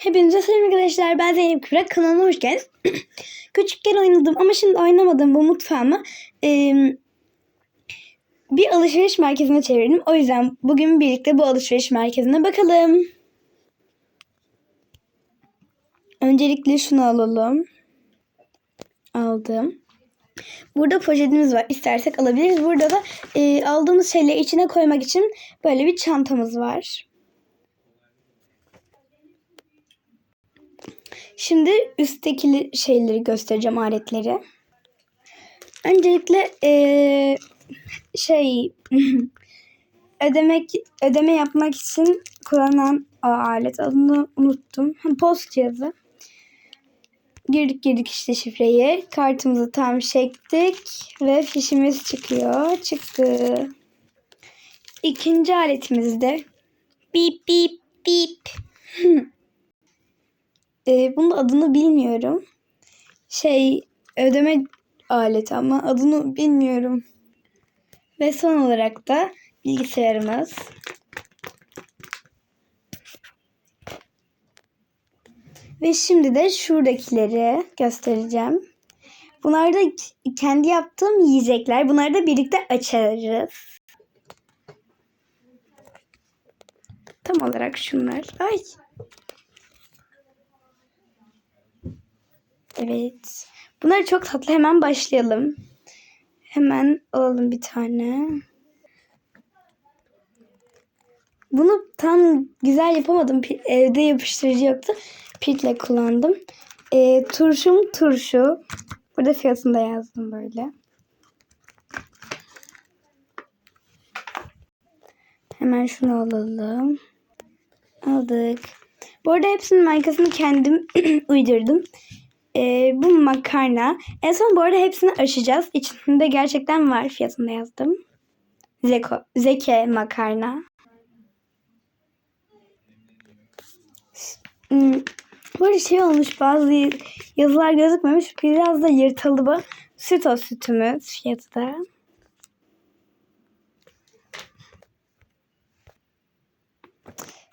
Hepinize selam arkadaşlar. Ben Zeynep Kübra. Kanalıma hoş geldiniz. Küçükken oynadım ama şimdi oynamadım bu mutfağımı. Ee, bir alışveriş merkezine çevirdim. O yüzden bugün birlikte bu alışveriş merkezine bakalım. Öncelikle şunu alalım. Aldım. Burada poşetimiz var. İstersek alabiliriz. Burada da e, aldığımız şeyleri içine koymak için böyle bir çantamız var. Şimdi üstteki şeyleri göstereceğim aletleri. Öncelikle eee, şey ödemek ödeme yapmak için kullanılan o alet adını unuttum. Post cihazı. Girdik girdik işte şifreyi. Kartımızı tam çektik ve fişimiz çıkıyor. Çıktı. İkinci aletimiz de bip bip bip. Ee, bunun adını bilmiyorum. Şey ödeme aleti ama adını bilmiyorum. Ve son olarak da bilgisayarımız. Ve şimdi de şuradakileri göstereceğim. Bunlar da kendi yaptığım yiyecekler. Bunları da birlikte açarız. Tam olarak şunlar. Ay. Evet. Bunlar çok tatlı. Hemen başlayalım. Hemen alalım bir tane. Bunu tam güzel yapamadım. Evde yapıştırıcı yoktu. Pitle kullandım. Ee, turşum turşu. Burada fiyatını da yazdım böyle. Hemen şunu alalım. Aldık. Bu arada hepsinin markasını kendim uydurdum. Ee, bu makarna. En son bu arada hepsini aşacağız. İçinde gerçekten var. Fiyatını da yazdım. Zeko, Zeke makarna. Hmm, arada şey olmuş bazı yazılar gözükmemiş. Biraz da yırtıldı bu. Süt o sütümüz fiyatı da.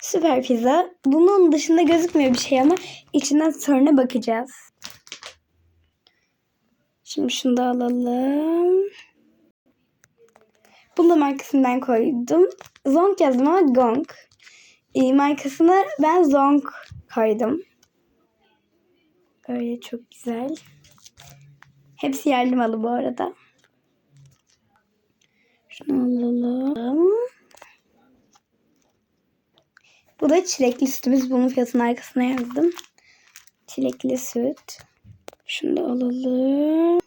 Süper pizza. Bunun dışında gözükmüyor bir şey ama içinden sonra bakacağız. Şimdi şunu da alalım. Bunu da markasından koydum. Zonk yazdım ama Gong. Ee, markasına ben Zonk koydum. Öyle çok güzel. Hepsi yerli malı bu arada. Şunu alalım. Bu da çilekli sütümüz. Bunun fiyatının arkasına yazdım. Çilekli süt. Şunu da alalım.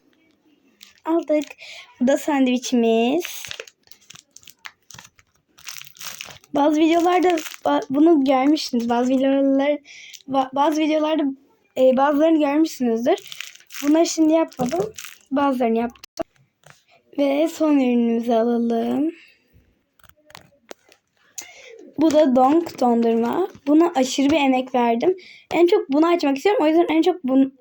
Aldık. Bu da sandviçimiz. Bazı videolarda bunu görmüşsünüz. Bazı videolar ba- bazı videolarda e, bazılarını görmüşsünüzdür. Bunları şimdi yapmadım. Bazılarını yaptım. Ve son ürünümüzü alalım. Bu da donk dondurma. Buna aşırı bir emek verdim. En çok bunu açmak istiyorum. O yüzden en çok bunu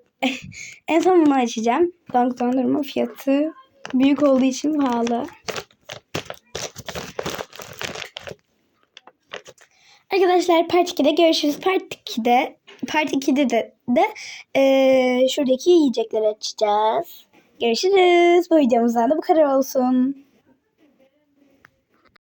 en son bunu açacağım. Donk dondurma fiyatı büyük olduğu için pahalı. Arkadaşlar part 2'de görüşürüz. Part 2'de part 2'de de, de eee, şuradaki yiyecekleri açacağız. Görüşürüz. Bu videomuzdan da bu kadar olsun.